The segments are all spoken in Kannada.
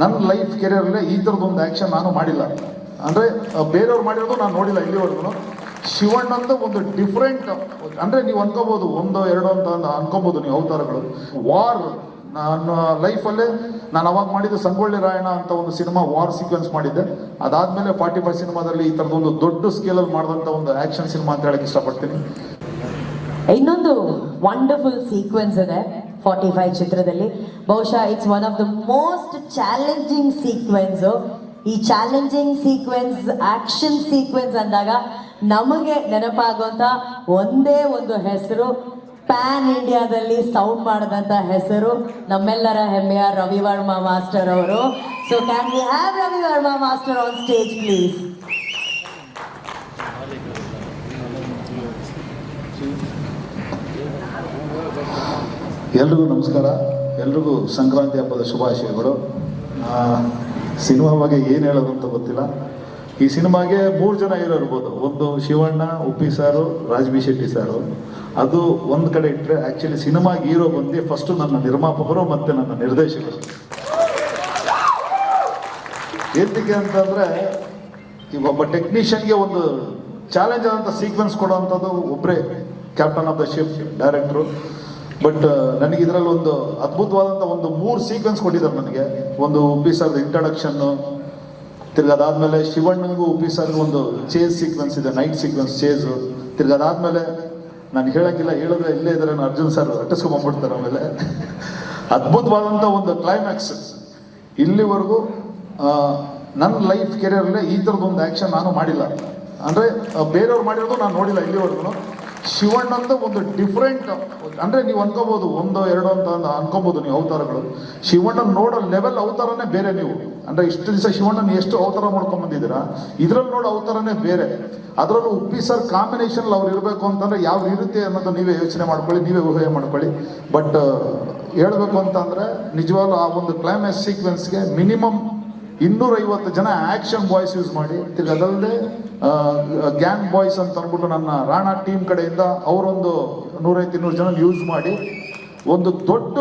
ನನ್ನ ಲೈಫ್ ಕೆರಿಯರಲ್ಲೇ ಈ ಥರದೊಂದು ಆ್ಯಕ್ಷನ್ ನಾನು ಮಾಡಿಲ್ಲ. ಅಂದರೆ ಬೇರೆಯವ್ರು ಮಾಡಿರೋದು ನಾನು ನೋಡಿಲ್ಲ ಇಲ್ಲಿವರೆಗೂ. ಶಿವಣ್ಣಂದು ಒಂದು ಡಿಫ್ರೆಂಟ್ ಅಂದರೆ ನೀವು ಅನ್ಕೋಬೋದು, ಒಂದು ಎರಡು ಅಂತ ಅನ್ಕೋಬೋದು ನೀವು ಅವತಾರಗಳು. ವಾರ್ ನಾನು ಲೈಫಲ್ಲೇ ನಾನು ಅವಾಗ ಮಾಡಿದ್ದು ಸಂಗೊಳ್ಳಿ ರಾಯಣ್ಣ ಅಂತ ಒಂದು ಸಿನಿಮಾ ವಾರ್ ಸೀಕ್ವೆನ್ಸ್ ಮಾಡಿದ್ದೆ. ಅದಾದಮೇಲೆ ಫಾರ್ಟಿ ಫೈವ್ ಸಿನಿಮಾದಲ್ಲಿ ಈ ಥರದೊಂದು ದೊಡ್ಡ ಸ್ಕೇಲಲ್ಲಿ ಮಾಡಿದಂಥ ಒಂದು ಆ್ಯಕ್ಷನ್ ಸಿನಿಮಾ ಅಂತ ಹೇಳಕ್ಕೆ ಇಷ್ಟಪಡ್ತೀನಿ. ಇನ್ನೊಂದು ವಂಡರ್ಫುಲ್ ಸೀಕ್ವೆನ್ಸ್ ಇದೆ. ಫಾರ್ಟಿ ಫೈವ್ ಚಿತ್ರದಲ್ಲಿ. ಬಹುಶಃ it's one of the most challenging sequence ಈ ಚಾಲೆಂಜಿಂಗ್ ಸೀಕ್ವೆನ್ಸ್ ಆಕ್ಷನ್ ಸೀಕ್ವೆನ್ಸ್ ಅಂದಾಗ ನಮಗೆ ನೆನಪಾಗುವಂತ ಒಂದೇ ಒಂದು ಹೆಸರು ಪ್ಯಾನ್ ಇಂಡಿಯಾದಲ್ಲಿ ಸೌಂಡ್ ಮಾಡಿದಂತ ಹೆಸರು, ನಮ್ಮೆಲ್ಲರ ಹೆಮ್ಮೆಯ ರವಿವರ್ಮ ಮಾಸ್ಟರ್ ಅವರು. So can we have Ravi Varma master on stage please ಎಲ್ರಿಗೂ ನಮಸ್ಕಾರ. ಎಲ್ರಿಗೂ ಸಂಕ್ರಾಂತಿ ಹಬ್ಬದ ಶುಭಾಶಯಗಳು. ಸಿನಿಮಾ ಬಗ್ಗೆ ಏನು ಹೇಳೋದು ಅಂತ ಗೊತ್ತಿಲ್ಲ. ಈ ಸಿನಿಮಾಗೆ ಮೂರು ಜನ ಹೀರೋ ಇರ್ಬೋದು. ಒಂದು ಶಿವಣ್ಣ, ಉಪ್ಪಿ ಸಾರು ರಾಜ್ಬಿ ಶೆಟ್ಟಿ ಸಾರು. ಅದು ಒಂದು ಕಡೆ ಇಟ್ಟರೆ ಆ್ಯಕ್ಚುಲಿ ಸಿನಿಮಾಗೆ ಹೀರೋ ಬಂದು ಫಸ್ಟು ನನ್ನ ನಿರ್ಮಾಪಕರು ಮತ್ತು ನನ್ನ ನಿರ್ದೇಶಕರು. ಏತಕ್ಕೆ ಅಂತಂದರೆ ಈ ಒಬ್ಬ ಟೆಕ್ನಿಷಿಯನ್ಗೆ ಒಂದು ಚಾಲೆಂಜ್ ಆದಂಥ ಸೀಕ್ವೆನ್ಸ್ ಕೊಡೋವಂಥದ್ದು ಒಬ್ಬರೇ captain of the ship director but ನನಗೆ ಇದರಲ್ಲಿ ಒಂದು ಅದ್ಭುತವಾದಂಥ ಒಂದು ಮೂರು ಸೀಕ್ವೆನ್ಸ್ ಕೊಟ್ಟಿದ್ದಾರೆ ನನಗೆ. ಒಂದು ಉಪ್ಪಿ ಸರ್ದು ಇಂಟ್ರಡಕ್ಷನ್ನು ತಿರ್ಗಿ ಅದಾದಮೇಲೆ ಶಿವಣ್ಣನಿಗೂ ಉಪ್ಪಿ ಸರ್ಗೂ ಒಂದು ಚೇಸ್ ಸೀಕ್ವೆನ್ಸ್ ಇದೆ ನೈಟ್ ಸೀಕ್ವೆನ್ಸ್ ಚೇಸು ತಿರ್ಗಿ ಅದಾದಮೇಲೆ ನಾನು ಹೇಳೋಕ್ಕಿಲ್ಲ, ಹೇಳಿದ್ರೆ ಇಲ್ಲೇ ಇದ್ದಾರೆ ಅರ್ಜುನ್ ಸರ್ ಅಟ್ಟಿಸ್ಕೊಂಬಂದ್ಬಿಡ್ತಾರೆ ಆಮೇಲೆ. ಅದ್ಭುತವಾದಂಥ ಒಂದು ಕ್ಲೈಮ್ಯಾಕ್ಸ್ ಇಲ್ಲಿವರೆಗೂ ನನ್ನ ಲೈಫ್ ಕೆರಿಯರಲ್ಲೇ ಈ ಥರದ್ದೊಂದು ಆ್ಯಕ್ಷನ್ ನಾನು ಮಾಡಿಲ್ಲ. ಅಂದರೆ ಬೇರೆಯವ್ರು ಮಾಡಿರೋದು ನಾನು ನೋಡಿಲ್ಲ ಇಲ್ಲಿವರೆಗೂ. ಶಿವಣ್ಣಂದು ಒಂದು ಡಿಫ್ರೆಂಟ್ ಅಂದರೆ ನೀವು ಅನ್ಕೋಬೋದು, ಒಂದು ಎರಡು ಅಂತ ಅನ್ಕೋಬೋದು ನೀವು ಅವತಾರಗಳು. ಶಿವಣ್ಣನ ನೋಡೋ ಲೆವೆಲ್ ಅವತಾರನೇ ಬೇರೆ ನೀವು. ಅಂದರೆ ಇಷ್ಟು ದಿವಸ ಶಿವಣ್ಣನ ಎಷ್ಟು ಅವತಾರ ಮಾಡ್ಕೊಂಡ್ ಬಂದಿದ್ದೀರಾ? ಇದ್ರಲ್ಲಿ ನೋಡೋ ಅವತಾರನೇ ಬೇರೆ. ಅದರಲ್ಲೂ ಉಪ್ಪಿ ಸರ್ ಕಾಂಬಿನೇಷನ್ ಅವ್ರು ಇರಬೇಕು ಅಂತಂದ್ರೆ ಯಾವ ರೀತಿ ಅನ್ನೋದು ನೀವೇ ಯೋಚನೆ ಮಾಡ್ಕೊಳ್ಳಿ, ನೀವೇ ಊಹೆ ಮಾಡ್ಕೊಳ್ಳಿ. ಬಟ್ ಹೇಳಬೇಕು ಅಂತಂದರೆ ನಿಜವಾಗ್ಲೂ ಆ ಒಂದು ಕ್ಲೈಮ್ಯಾಕ್ಸ್ ಸೀಕ್ವೆನ್ಸ್ಗೆ ಮಿನಿಮಮ್ ಇನ್ನೂರೈವತ್ತು ಜನ ಆಕ್ಷನ್ ವಾಯ್ಸ್ ಯೂಸ್ ಮಾಡಿ. ತಿರ್ಗಿ ಅದಲ್ಲದೆ ಗ್ಯಾಂಗ್ ಬಾಯ್ಸ್ ಅಂತ ಅಂದ್ಬಿಟ್ಟು ನನ್ನ ರಾಣಾ ಟೀಮ್ ಕಡೆಯಿಂದ ಅವರೊಂದು ನೂರೈವತ್ತು ಇನ್ನೂರು ಜನ ಯೂಸ್ ಮಾಡಿ ಒಂದು ದೊಡ್ಡ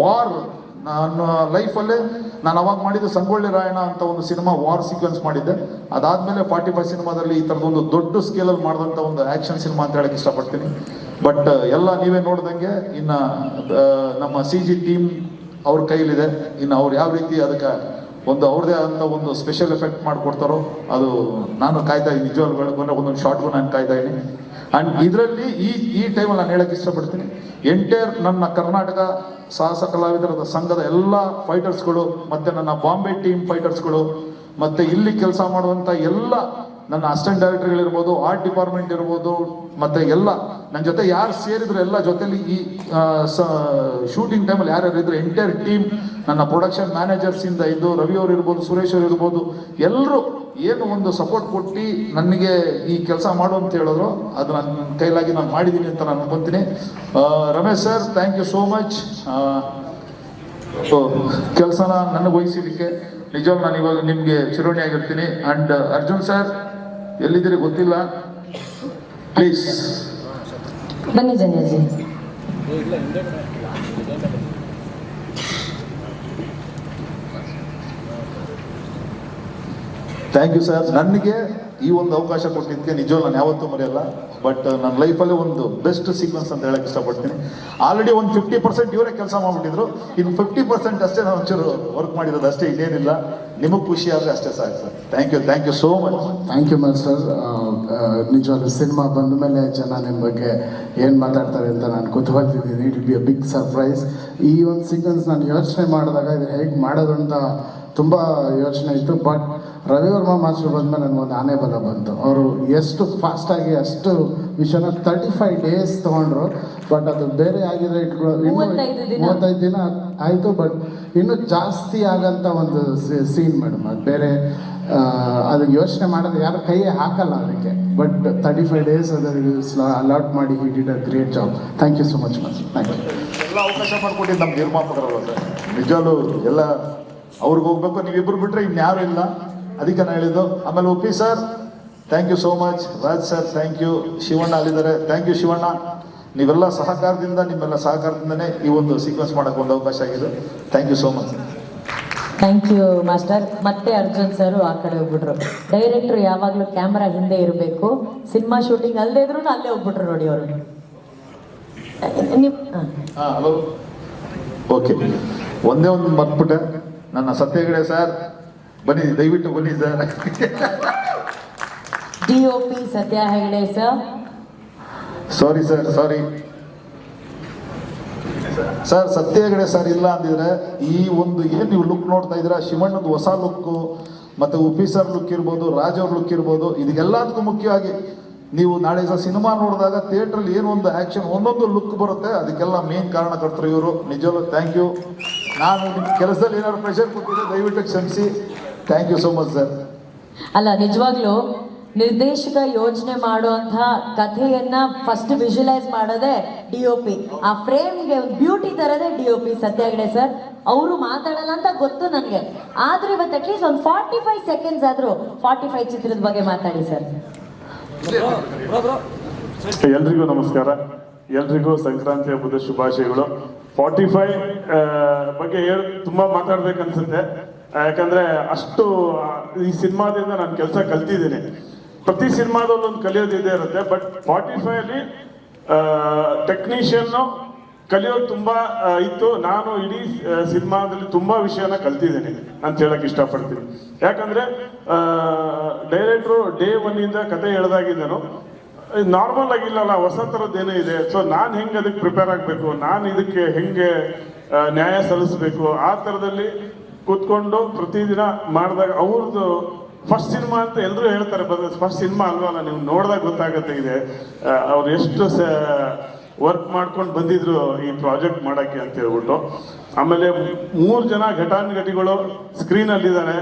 ವಾರ್ ನನ್ನ ಲೈಫಲ್ಲೇ ನಾನು ಅವಾಗ ಮಾಡಿದ್ದು ಸಂಗೊಳ್ಳಿ ರಾಯಣ್ಣ ಅಂತ ಒಂದು ಸಿನಿಮಾ ವಾರ್ ಸೀಕ್ವೆನ್ಸ್ ಮಾಡಿದ್ದೆ. ಅದಾದಮೇಲೆ ಫಾರ್ಟಿ ಫೈವ್ ಸಿನಿಮಾದಲ್ಲಿ ಈ ಥರದೊಂದು ದೊಡ್ಡ ಸ್ಕೇಲಲ್ಲಿ ಮಾಡಿದಂಥ ಒಂದು ಆ್ಯಕ್ಷನ್ ಸಿನಿಮಾ ಅಂತ ಹೇಳಕ್ಕೆ ಇಷ್ಟಪಡ್ತೀನಿ. ಬಟ್ ಎಲ್ಲ ನೀವೇ ನೋಡ್ದಂಗೆ ಇನ್ನು ನಮ್ಮ ಸಿ ಜಿ ಟೀಮ್ ಅವ್ರ ಕೈಲಿದೆ. ಇನ್ನು ಅವ್ರು ಯಾವ ರೀತಿ ಅದಕ್ಕೆ ಒಂದು ಅವ್ರದೇ ಆದಂಥ ಒಂದು ಸ್ಪೆಷಲ್ ಎಫೆಕ್ಟ್ ಮಾಡಿಕೊಡ್ತಾರೋ, ಅದು ನಾನು ಕಾಯ್ತಾ ಇದ್ದೀನಿ, ನಿಜವಾಗ್ಲು ಒಂದೊಂದು ಶಾರ್ಟ್ಗೂ ನಾನು ಕಾಯ್ತಾ ಇದ್ದೀನಿ. ಆ್ಯಂಡ್ ಇದರಲ್ಲಿ ಈ ಈ ಟೈಮಲ್ಲಿ ನಾನು ಹೇಳಕ್ಕೆ ಇಷ್ಟಪಡ್ತೀನಿ ಎಂಟೈರ್ ನನ್ನ ಕರ್ನಾಟಕ ಸಾಹಸ ಕಲಾವಿದರ ಸಂಘದ ಎಲ್ಲ ಫೈಟರ್ಸ್ಗಳು ಮತ್ತು ನನ್ನ ಬಾಂಬೆ ಟೀಮ್ ಫೈಟರ್ಸ್ಗಳು ಮತ್ತು ಇಲ್ಲಿ ಕೆಲಸ ಮಾಡುವಂಥ ಎಲ್ಲ ನನ್ನ ಅಸಿಸ್ಟೆಂಟ್ ಡೈರೆಕ್ಟರ್ಗಳಿರ್ಬೋದು ಆರ್ಟ್ ಡಿಪಾರ್ಟ್ಮೆಂಟ್ ಇರ್ಬೋದು, ಮತ್ತು ಎಲ್ಲ ನನ್ನ ಜೊತೆ ಯಾರು ಸೇರಿದ್ರು ಎಲ್ಲ ಜೊತೆಲಿ ಈ ಶೂಟಿಂಗ್ ಟೈಮಲ್ಲಿ ಯಾರ್ಯಾರು ಇದ್ರು ಎಂಟೈರ್ ಟೀಮ್ ನನ್ನ ಪ್ರೊಡಕ್ಷನ್ ಮ್ಯಾನೇಜರ್ಸಿಂದ ಇದ್ದು ರವಿ ಅವರು ಇರ್ಬೋದು, ಸುರೇಶ್ ಅವರು ಇರ್ಬೋದು ಎಲ್ಲರೂ ಏನು ಒಂದು ಸಪೋರ್ಟ್ ಕೊಟ್ಟು ನನಗೆ ಈ ಕೆಲಸ ಮಾಡು ಅಂತ ಹೇಳಿದ್ರು. ಅದು ನನ್ನ ಕೈಲಾಗಿ ನಾನು ಮಾಡಿದ್ದೀನಿ ಅಂತ ನಾನು ಅನ್ಕೊಂತೀನಿ. Ramesh sir thank you so much ಕೆಲಸನ ನನಗೆ ವಹಿಸಿದ್ದಕ್ಕೆ ನಿಜವಾಗ ನಾನು ಇವಾಗ ನಿಮಗೆ ಚಿರೋಣಿ ಆಗಿರ್ತೀನಿ. ಆ್ಯಂಡ್ ಅರ್ಜುನ್ ಸರ್ ಎಲ್ಲಿದ್ದೀರಿ ಗೊತ್ತಿಲ್ಲ. ಪ್ಲೀಸ್ ಬನ್ನಿ ಜನ್ಯಜಿ. ಥ್ಯಾಂಕ್ ಯು ಸರ್ ನನಗೆ ಈ ಒಂದು ಅವಕಾಶ ಕೊಟ್ಟಿದ್ದಕ್ಕೆ ನಿಜ ನಾನು ಯಾವತ್ತೂ ಮರೆಯಲ್ಲ ಬಟ್ ನನ್ನ ಲೈಫಲ್ಲಿ ಒಂದು ಬೆಸ್ಟ್ ಸೀಕ್ವೆನ್ಸ್ ಅಂತ ಹೇಳಕ್ಕೆ ಇಷ್ಟಪಡ್ತೀನಿ. ಆಲ್ರೆಡಿ ಒಂದು ಫಿಫ್ಟಿ ಪರ್ಸೆಂಟ್ ಇವರೇ ಕೆಲಸ ಮಾಡಿಬಿಟ್ಟಿದ್ರು. ಇನ್ನು ಫಿಫ್ಟಿ ಪರ್ಸೆಂಟ್ ಅಷ್ಟೇ ನಾನು ಒಂಚೂರು ವರ್ಕ್ ಮಾಡಿರೋದು ಅಷ್ಟೇ, ಇನ್ನೇನಿಲ್ಲ. ನಿಮಗೆ ಖುಷಿ ಆದರೆ ಅಷ್ಟೇ ಸಾಕು sir thank you thank you so much thank you much sir ನಿಜವಾಗ್ಲೂ ಸಿನಿಮಾ ಬಂದ ಮೇಲೆ ಜನ ನಿಮ್ಮ ಬಗ್ಗೆ ಏನು ಮಾತಾಡ್ತಾರೆ ಅಂತ ನಾನು ಕುತೂಹಲ್ತಿದ್ದೀನಿ. It be a big surprise ಈ ಒಂದು ಸೀಕ್ವೆನ್ಸ್ ನಾನು ಯೋಚನೆ ಮಾಡಿದಾಗ ಇದು ಹೇಗೆ ಮಾಡೋದು ಅಂತ ತುಂಬ ಯೋಚನೆ ಇತ್ತು. ಬಟ್ ರವಿವರ್ಮ ಮಾಸ್ಟರ್ ಬಂದಮೇಲೆ ಒಂದು ಆನೆ ಬಲ ಬಂತು. ಅವರು ಎಷ್ಟು ಫಾಸ್ಟಾಗಿ ಅಷ್ಟು ವಿಷಯನ ತರ್ಟಿ ಫೈವ್ ಡೇಸ್ ತೊಗೊಂಡ್ರು. ಬಟ್ ಅದು ಬೇರೆ ಆಗಿದ್ರೆ ಇಟ್ಕೊಳ್ಳೋದು ಇನ್ನೂ ಮೂವತ್ತೈದು ದಿನ. ಆಯಿತು. ಬಟ್ ಇನ್ನೂ ಜಾಸ್ತಿ ಆಗಂತ ಒಂದು ಸೀನ್ ಮೇಡಮ್. ಅದು ಬೇರೆ ಅದಕ್ಕೆ ಯೋಚನೆ ಮಾಡೋದು ಯಾರು ಕೈ ಹಾಕಲ್ಲ ಅದಕ್ಕೆ. ಬಟ್ ತರ್ಟಿ ಫೈವ್ ಡೇಸ್ ಅದರಲ್ಲಿ ಅಲಾಟ್ ಮಾಡಿ he did a great job thank you so much much thank you ಎಲ್ಲ ಅವಕಾಶ ಮಾಡಿಕೊಟ್ಟಿದ್ದು ನಮ್ಮ ನಿರ್ಮಾಪಕರಲ್ಲ ಸರ್. ನಿಜವಾಗ್ಲೂ ಎಲ್ಲ ಅವ್ರಿಗೆ ಹೋಗ್ಬೇಕು. ನೀವಿಬ್ರು ಬಿಟ್ರೆ ಇನ್ಯಾರು ಇಲ್ಲ? ಅದಕ್ಕೆ ನಾನು ಹೇಳಿದ್ದು ಆಮೇಲೆ ಒಪ್ಪಿ sir. Thank you so much Raj sir thank you Shivanna ಅಲ್ಲಿದ್ದಾರೆ. Thank you Shivanna. ನೀವೆಲ್ಲ ಸಹಕಾರದಿಂದ ನಿಮ್ಮೆಲ್ಲ ಸಹಕಾರದಿಂದನೇ ಈ ಒಂದು ಸೀಕ್ವೆನ್ಸ್ ಮಾಡೋಕ್ಕೆ ಒಂದು ಅವಕಾಶ ಆಗಿದೆ. Thank you so much thank you master ಮತ್ತೆ ಅರ್ಜುನ್ ಸರ್ ಆ ಕಡೆ ಹೋಗ್ಬಿಟ್ರು. ಡೈರೆಕ್ಟರ್ ಯಾವಾಗಲೂ ಕ್ಯಾಮ್ರಾ ಹಿಂದೆ ಇರಬೇಕು. ಸಿನಿಮಾ ಶೂಟಿಂಗ್ ಅಲ್ಲದೆ ಇದ್ರು ಅಲ್ಲೇ ಹೋಗ್ಬಿಟ್ರು ನೋಡಿ ಅವರು. ಹಲೋ. ಓಕೆ ಒಂದೇ ಒಂದು ಮರ್ತ್ಬಿಟ್ಟೆ. ನನ್ನ ಸತ್ಯಗಳೇ ಸರ್ ಬನ್ನಿ ದಯವಿಟ್ಟು ಬನ್ನಿ sir. DOP Satya Hegde sir sorry. Sir sorry sir Satya Hegde sir ಇಲ್ಲ ಅಂದಿದ್ರೆ ಈ ಒಂದು ಏನು ನೀವು ಲುಕ್ ನೋಡ್ತಾ ಇದ್ದೀರಾ ಶಿವಣ್ಣದ ಹೊಸ ಲುಕ್ಕು ಮತ್ತು ಉಪಿ ಸರ್ ಲುಕ್ ಇರ್ಬೋದು ರಾಜವ್ರ ಲುಕ್ ಇರ್ಬೋದು ಇದಕ್ಕೆಲ್ಲದಕ್ಕೂ ಮುಖ್ಯವಾಗಿ ನೀವು ನಾಳೆ ಸಹ ಸಿನಿಮಾ ನೋಡಿದಾಗ ಥಿಯೇಟ್ರಲ್ಲಿ ಏನು ಒಂದು ಆ್ಯಕ್ಷನ್ ಒಂದೊಂದು ಲುಕ್ ಬರುತ್ತೆ ಅದಕ್ಕೆಲ್ಲ ಮೇನ್ ಕಾರಣಕರ್ತರು ಇವರು. ನಿಜವಲ್ಲೂ ಥ್ಯಾಂಕ್ ಯು ನಾನು ನಿಮ್ಮ ಕೆಲಸದಲ್ಲಿ ಏನಾದ್ರು ಪ್ರೆಷರ್ ಕೊಟ್ಟಿದ್ದೆ ದಯವಿಟ್ಟು ಕ್ಷಮಿಸಿ. Thank you so much sir ಅಲ್ಲ ನಿಜವಾಗ್ಲೂ ನಿರ್ದೇಶಕ ಯೋಚನೆ ಮಾಡುವಂಥ ಕಥೆಯನ್ನ ಫಸ್ಟ್ ವಿಜುವಲೈಸ್ ಮಾಡೋದೇ ಡಿ ಒ ಪಿ ಆ ಫ್ರೇಮ್ಗೆ ಒಂದು beauty ತರದೇ D O P Satya Hegde sir ಅವರು ಮಾತಾಡಲ್ಲ ಅಂತ ಗೊತ್ತು ನನಗೆ. ಆದ್ರೆ ಇವತ್ತು ಅಟ್ಲೀಸ್ಟ್ ಒಂದು ಫಾರ್ಟಿ ಫೈವ್ ಸೆಕೆಂಡ್ಸ್ ಆದ್ರೂ ಫಾರ್ಟಿ ಫೈವ್ ಚಿತ್ರದ ಬಗ್ಗೆ ಮಾತಾಡಿ ಸರ್ ಎಲ್ರಿಗೂ ನಮಸ್ಕಾರ. ಎಲ್ರಿಗೂ ಸಂಕ್ರಾಂತಿ ಹಬ್ಬದ ಶುಭಾಶಯಗಳು. ಫಾರ್ಟಿ ಫೈವ್ ಬಗ್ಗೆ ಹೇಳಿ ತುಂಬಾ ಮಾತಾಡ್ಬೇಕನ್ಸುತ್ತೆ. ಯಾಕಂದ್ರೆ ಅಷ್ಟು ಈ ಸಿನಿಮಾದಿಂದ ನಾನು ಕೆಲಸ ಕಲ್ತಿದ್ದೀನಿ. ಪ್ರತಿ ಸಿನಿಮಾದಲ್ಲೂ ಒಂದು ಕಲಿಯೋದು ಇದೇ ಇರುತ್ತೆ. ಬಟ್ ಫಾರ್ಟಿ ಫೈವ್ ಅಲ್ಲಿ ಟೆಕ್ನಿಷಿಯನ್ ಕಲಿಯೋದು ತುಂಬಾ ಇತ್ತು. ನಾನು ಇಡೀ ಸಿನಿಮಾದಲ್ಲಿ ತುಂಬಾ ವಿಷಯನ ಕಲ್ತಿದ್ದೀನಿ ಅಂತ ಹೇಳಕ್ ಇಷ್ಟಪಡ್ತೀನಿ. ಯಾಕಂದ್ರೆ ಡೈರೆಕ್ಟ್ರು ಡೇ ಒನ್ ಇಂದ ಕತೆ ಹೇಳ್ದಾಗಿದ್ದನು ನಾರ್ಮಲ್ ಆಗಿಲ್ಲಲ್ಲ ಹೊಸ ಥರದ್ದೇನೇ ಇದೆ. ಸೊ ನಾನು ಹೆಂಗೆ ಅದಕ್ಕೆ ಪ್ರಿಪೇರ್ ಆಗಬೇಕು? ನಾನು ಇದಕ್ಕೆ ಹೆಂಗೆ ನ್ಯಾಯ ಸಲ್ಲಿಸಬೇಕು? ಆ ಥರದಲ್ಲಿ ಕೂತ್ಕೊಂಡು ಪ್ರತಿದಿನ ಮಾಡಿದಾಗ ಅವ್ರದ್ದು ಫಸ್ಟ್ ಸಿನಿಮಾ ಅಂತ ಎಲ್ಲರೂ ಹೇಳ್ತಾರೆ ಫಸ್ಟ್ ಸಿನಿಮಾ ಅಲ್ವಲ್ಲ, ನೀವು ನೋಡಿದಾಗ ಗೊತ್ತಾಗುತ್ತೆ ಇದೆ. ಅವ್ರು ಎಷ್ಟು ವರ್ಕ್ ಮಾಡ್ಕೊಂಡು ಬಂದಿದ್ರು ಈ ಪ್ರಾಜೆಕ್ಟ್ ಮಾಡಕ್ಕೆ ಅಂತ ಹೇಳ್ಬಿಟ್ಟು. ಆಮೇಲೆ ಮೂರು ಜನ ಘಟಾನುಘಟಿಗಳು ಸ್ಕ್ರೀನಲ್ಲಿದ್ದಾರೆ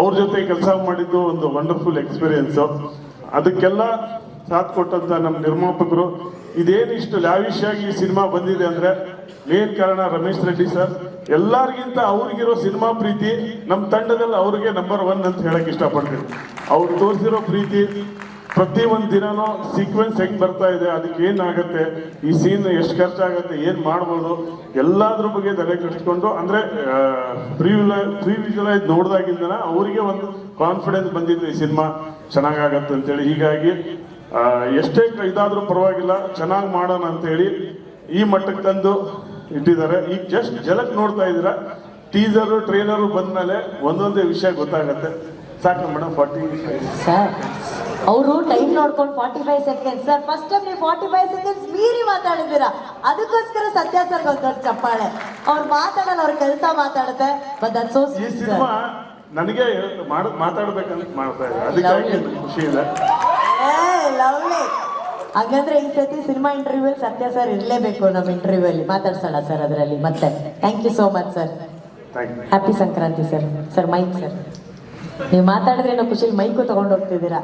ಅವ್ರ ಜೊತೆ ಕೆಲಸ ಮಾಡಿದ್ದು ಒಂದು ವಂಡರ್ಫುಲ್ ಎಕ್ಸ್ಪೀರಿಯನ್ಸು ಅದಕ್ಕೆಲ್ಲ ಸಾಥ್ ಕೊಟ್ಟಂತ ನಮ್ಮ ನಿರ್ಮಾಪಕರು. ಇದೇನು ಇಷ್ಟು ಲಾವಿಶ್ ಆಗಿ ಈ ಸಿನಿಮಾ ಬಂದಿದೆ ಅಂದ್ರೆ ಮೇನ್ ಕಾರಣ ರಮೇಶ್ ರೆಡ್ಡಿ ಸರ್. ಎಲ್ಲರಿಗಿಂತ ಅವ್ರಿಗಿರೋ ಸಿನಿಮಾ ಪ್ರೀತಿ ನಮ್ಮ ತಂಡದಲ್ಲಿ ಅವ್ರಿಗೆ ನಂಬರ್ ಒನ್ ಅಂತ ಹೇಳಕ್ ಇಷ್ಟಪಡ್ತೀನಿ. ಅವ್ರು ತೋರಿಸಿರೋ ಪ್ರೀತಿ ಪ್ರತಿ ಒಂದು ದಿನನೂ ಸೀಕ್ವೆನ್ಸ್ ಹೆಂಗ್ ಬರ್ತಾ ಇದೆ, ಅದಕ್ಕೆ ಏನಾಗುತ್ತೆ ಈ ಸೀನ್ ಎಷ್ಟು ಖರ್ಚಾಗುತ್ತೆ ಏನು ಮಾಡ್ಬೋದು, ಎಲ್ಲದ್ರ ಬಗ್ಗೆ ತಲೆ ಕೆಡಿಸ್ಕೊಂಡು, ಅಂದ್ರೆ ಪ್ರೀ ಪ್ರೀ ನೋಡಿದಾಗಿಂದನ ಅವರಿಗೆ ಒಂದು ಕಾನ್ಫಿಡೆನ್ಸ್ ಬಂದಿತ್ತು ಈ ಸಿನಿಮಾ. ಚೆನ್ನಾಗಾಗತ್ತೆ ಅಂತೇಳಿ. ಹೀಗಾಗಿ ಎಷ್ಟೇ ಕೈದಾದರೂ ಇದಾದ್ರೂ ಪರವಾಗಿಲ್ಲ ಚೆನ್ನಾಗಿ ಮಾಡೋಣ ಅಂತೇಳಿ ಈ ಮಟ್ಟಕ್ಕೆ ತಂದು ಇಟ್ಟಿದ್ದಾರೆ. ಈಗ ಜಸ್ಟ್ ಜಲಕ್ ನೋಡ್ತಾ ಇದ್ದೀರಾ? ಟೀಸರು ಟ್ರೇಲರು ಬಂದ್ಮೇಲೆ ಒಂದೊಂದೇ ವಿಷಯ ಗೊತ್ತಾಗತ್ತೆ. ಸಾಕು ಮೇಡಮ್ ಫಾರ್ಟಿ ಸರ್ ಅವರು ಟೈಮ್ ನೋಡ್ಕೊಂಡು forty five seconds sir first time ನೀವು ಫಾರ್ಟಿ ಫೈವ್ ಸೆಕೆಂಡ್ಸ್ ಮೀರಿ ಮಾತಾಡಿದ್ದೀರಾ? ಅದಕ್ಕೋಸ್ಕರ ಸತ್ಯ ಸರ್ ಒಂದು ಚಪ್ಪಾಳೆ. ಅವ್ರು ಮಾತಾಡಲ್ಲ ಅವ್ರ ಕೆಲಸ ಮಾತಾಡುತ್ತೆ. ಬಟ್ ದಟ್ ಸೋ ಈ ಸಿನಿಮಾ ನನಗೆ ಮಾತಾಡ್ಬೇಕಂತ ಮಾಡ್ತಾ ಇದ್ದಾರೆ. ಅದಕ್ಕಾಗಿ ಖುಷಿ ಇದೆ. ಲವ್ಲಿ ಹಾಗಂದ್ರೆ ಈ ಸತಿ ಸಿನಿಮಾ ಇಂಟರ್ವ್ಯೂ ಸತ್ಯ ಸರ್ ಇರಲೇಬೇಕು ನಮ್ಮ ಇಂಟರ್ವ್ಯೂ ಅಲ್ಲಿ. ಮಾತಾಡ್ಸೋಣ ಸರ್ ಅದರಲ್ಲಿ ಮತ್ತೆ. Thank you so much sir happy Sankranti sir sir mike sir ನೀವು ಮಾತಾಡಿದ್ರೆ ಏನೋ ಖುಷಿಲಿ ಮೈಕು ತಗೊಂಡು ಹೋಗ್ತಿದ್ದೀರಾ?